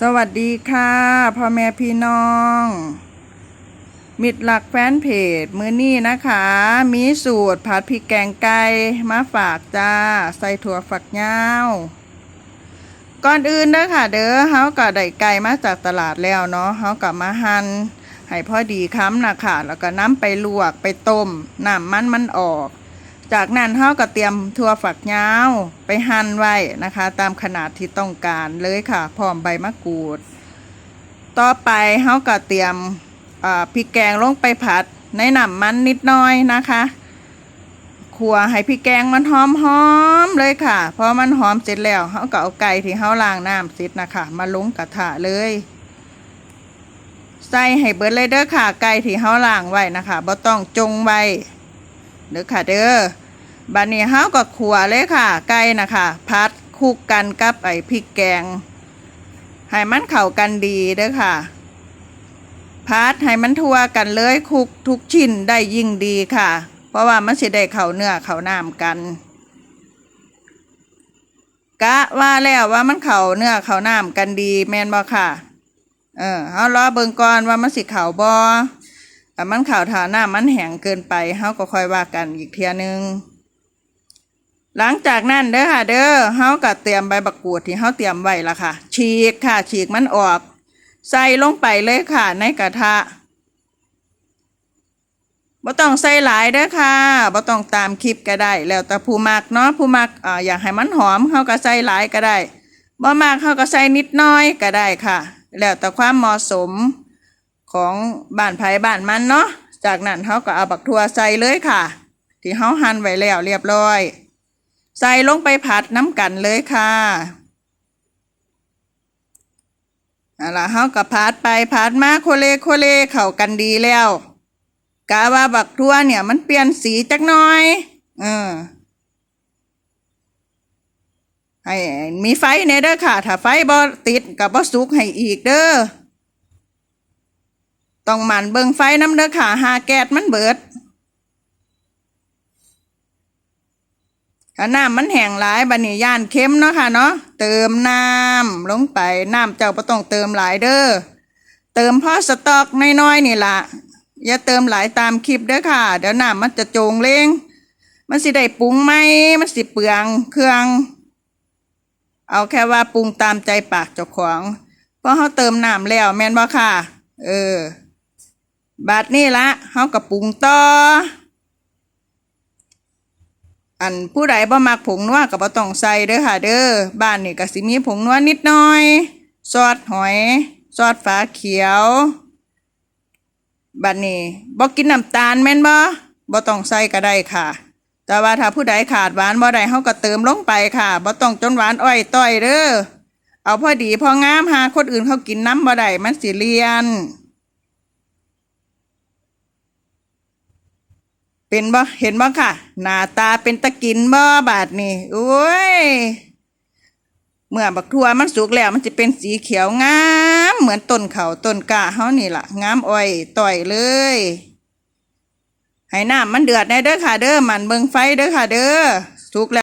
สวัสดีค่ะพ่อแม่พี่น้อง มิดหลักแฟนเพจมือนี้นะคะ มีสูตรผัดพริกแกงไก่มาฝากจ้า ใส่ถั่วฝักยาวก่อนอื่นเด้อค่ะ เด้อเฮาก็ได้ไก่มาจากตลาดแล้วเนาะเฮาก็มาหั่นให้พอดีค้ำนะคะแล้วก็น้ำไปลวกไปต้มน้ำมันมันออก จากนั้นเฮาก็เตรียมถั่วฝักยาวไปหั่นไว้นะคะ ตามขนาดที่ต้องการเลยค่ะ พร้อมใบมะกรูด ต่อไปเฮาก็เตรียมพริกแกงลงไปผัดในน้ำมันนิดน้อยนะคะขัวให้พริกแกงมันหอมหอมๆเลยค่ะ พอมันหอมเสร็จแล้วเฮาก็เอาไก่ที่เฮาล้างน้ำเสร็จนะคะ มาลงกระทะเลยใส่ให้เบิดเลยเด้อค่ะ ไก่ที่เฮาล้างไว้นะคะบ่ต้องจงไว้เด้อค่ะเด้อ บัดนี้เฮาก็ขัวเลยค่ะ ไก่นะคะพัดคลุกกันกับไอ้พริกแกง ให้มันเข้ากันดีเด้อค่ะ พัดให้มันทั่วกันเลยคลุกทุกชิ้นได้ยิ่งดีค่ะ เพราะว่ามันสิได้เข้าเนื้อเข้าน้ำกันกะว่าแล้วว่ามันเข้าเนื้อเข้าน้ำกันดีแม่นบ่ค่ะ เออเฮารอเบิ่งก่อนว่ามันสิเข้าบ่แต่มันข่าวถาหน้ามันแห้งเกินไปเฮาก็ค่อยว่ากันอีกเทียหนึง หลังจากนั้นเด้อค่ะ เด้อเฮาก็เตรียมใบบักกูดที่เฮาเตรียมไว้ละค่ะ ฉีกค่ะ ฉีกมันออก ใส่ลงไปเลยค่ะ ในกระทะบ่ต้องใส่หลายเด้อค่ะบ่ต้องตามคลิปก็ได้ แล้วแต่ผู้มักเนาะผู้มักอ่าอยากให้มันหอมเฮาก็ใส่หลายก็ได้บ่มักเฮาก็ใส่นิดน้อยก็ได้ค่ะ แล้วแต่ความเหมาะสมของบ้านไผ่บ้านมันเนาะจากนั้นเขาก็เอาบักทั่วใส่เลยค่ะ ที่เขาหั่นไว้แล้วเรียบร้อย ใส่ลงไปผัดน้ำกันเลยค่ะเอาล่ะเขาก็ผัดไปผัดมาโคเลโคเลเข้ากันดีแล้วกะว่าบักทั่วเนี่ยมันเปลี่ยนสีจักหน่อย เออให้มีไฟในเด้อค่ะ ถ้าไฟบ่ติดกับบ่สุกให้อีกเด้อต้องหมั่นเบิ่งไฟน้ำเด้อค่ะหาแก๊สมันเบิดถ้า น้ำมันแห้งหลายบันี้ย่านเค็มเนาะค่ะเนาะเติมน้ำลงไปน้ำเจ้าบ่ต้องเติมหลายเด้อเติมพอสต๊อกน้อยๆนี่ละอย่าเติมหลายตามคลิปเด้อค่ะ เดี๋ยวน้ำมันจะโจงเล้งมันสิได้ปรุงไหมมันสิเปลืองเครื่อง เอาแค่ว่าปรุงตามใจปากเจ้าของเพราะเขาเติมน้ำแล้วแม่นบ่ค่ะ เออ บาดนี้ละเฮากับปรุงต่อ อันผู้ใดบ่มักผงนัวก็บ่ต้องใส่เด้อค่ะ เด้อบ้านนี่ก็สิมีผงนัวนิดหน่อยซอสหอยซอสฝาเขียวบัดนี้บ่กินน้ำตาลแม่นบ่บ่ต้องใส่ก็ได้ค่ะ แต่ว่าถ้าผู้ใดขาดหวานบ่ได้เฮาก็เติมลงไปค่ะบ่ต้องจนหวานอ้อยต้อยเด้อเอาพอดีพองามหาคนอื่นเขากินน้ำบ่ได้มันสิเลียน เป็นบ่เห็นบ่ค่ะ หน้าตาเป็นตะกินบ่บาดนี่โอ้ยเมื่อบักทั่วมันสุกแล้วมันจะเป็นสีเขียวงาม เหมือนต้นเขาต้นกะเฮานี่ล่ะ งามอ้อยต่อยเลยให้น้ำมันเดือดแน่เด้อค่ะเด้อมันเบิงไฟเด้อค่ะเด้อสุกแล้ว